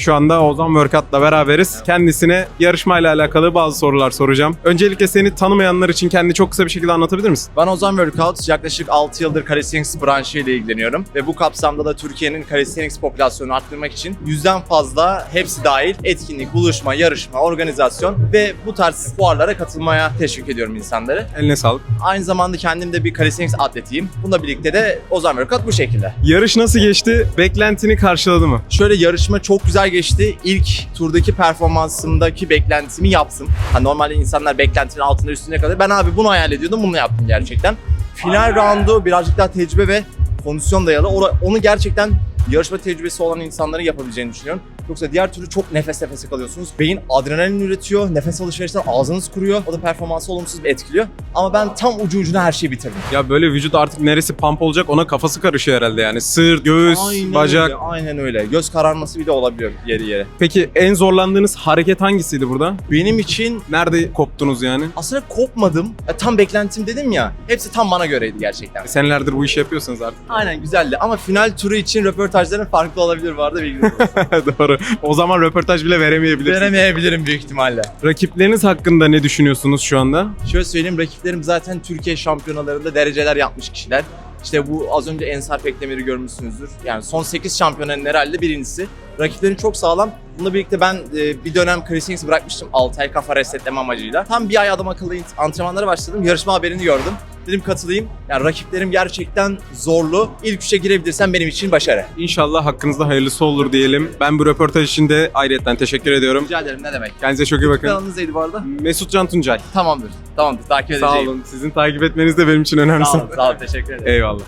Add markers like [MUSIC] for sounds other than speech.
Şu anda Ozan Workout'la beraberiz. Kendisine yarışmayla alakalı bazı sorular soracağım. Öncelikle seni tanımayanlar için kendini çok kısa bir şekilde anlatabilir misin? Ben Ozan Workout yaklaşık 6 yıldır calisthenics branşı ile ilgileniyorum ve bu kapsamda da Türkiye'nin calisthenics popülasyonunu arttırmak için yüzden fazla hepsi dahil etkinlik, buluşma, yarışma, organizasyon ve bu tarz fuarlara katılmaya teşvik ediyorum insanları. Eline sağlık. Aynı zamanda kendim de bir calisthenics atletiyim. Bununla birlikte de Ozan Workout bu şekilde. Yarış nasıl geçti? Beklentini karşıladı mı? Şöyle yarışma çok güzel geçti. İlk turdaki performansımdaki beklentimi yaptım. Ha, normalde insanlar beklentinin altında üstüne kadar. Ben abi bunu hayal ediyordum, bunu yaptım gerçekten. Final roundu birazcık daha tecrübe ve kondisyon dayalı. Onu gerçekten yarışma tecrübesi olan insanların yapabileceğini düşünüyorum. Yoksa diğer türlü çok nefes nefese kalıyorsunuz. Beyin adrenalin üretiyor, nefes alışverişten ağzınız kuruyor. O da performansı olumsuz etkiliyor. Ama ben tam ucu ucuna her şeyi bitirdim. Ya böyle vücut artık neresi pump olacak ona kafası karışıyor herhalde yani. Sırt, göğüs, Aynen bacak. öyle, aynen öyle. Göz kararması bile olabiliyor yeri yere. Peki en zorlandığınız hareket hangisiydi burada? Benim için Nerede koptunuz yani? aslında kopmadım. Ya, tam beklentim dedim ya. Hepsi tam bana göreydi gerçekten. Senelerdir bu işi yapıyorsunuz artık. Aynen güzeldi ama final turu için röportajların farklı olabilir bu arada bilginiz. [LAUGHS] Doğru. O zaman röportaj bile veremeyebilirsiniz. Veremeyebilirim büyük ihtimalle. Rakipleriniz hakkında ne düşünüyorsunuz şu anda? Şöyle söyleyeyim rakiplerim zaten Türkiye şampiyonalarında dereceler yapmış kişiler. İşte bu az önce Ensar Pekdemir'i görmüşsünüzdür. Yani son 8 şampiyonanın herhalde birincisi. Rakiplerin çok sağlam. Bununla birlikte ben e, bir dönem calisthenics bırakmıştım 6 ay kafa resetleme amacıyla. Tam bir ay adam akıllı antrenmanlara başladım. Yarışma haberini gördüm. Dedim katılayım. Yani rakiplerim gerçekten zorlu. İlk üçe girebilirsem benim için başarı. İnşallah hakkınızda hayırlısı olur diyelim. Ben bu röportaj için de ayrıyetten teşekkür ediyorum. Rica ederim ne demek. Kendinize çok iyi bakın. Kanalınız neydi bu arada? Mesut Can Tuncay. Tamamdır. Tamamdır. Takip edeceğim. Sağ olun. Sizin takip etmeniz de benim için önemli. Sağ olun. Sağ olun. Teşekkür ederim. Eyvallah.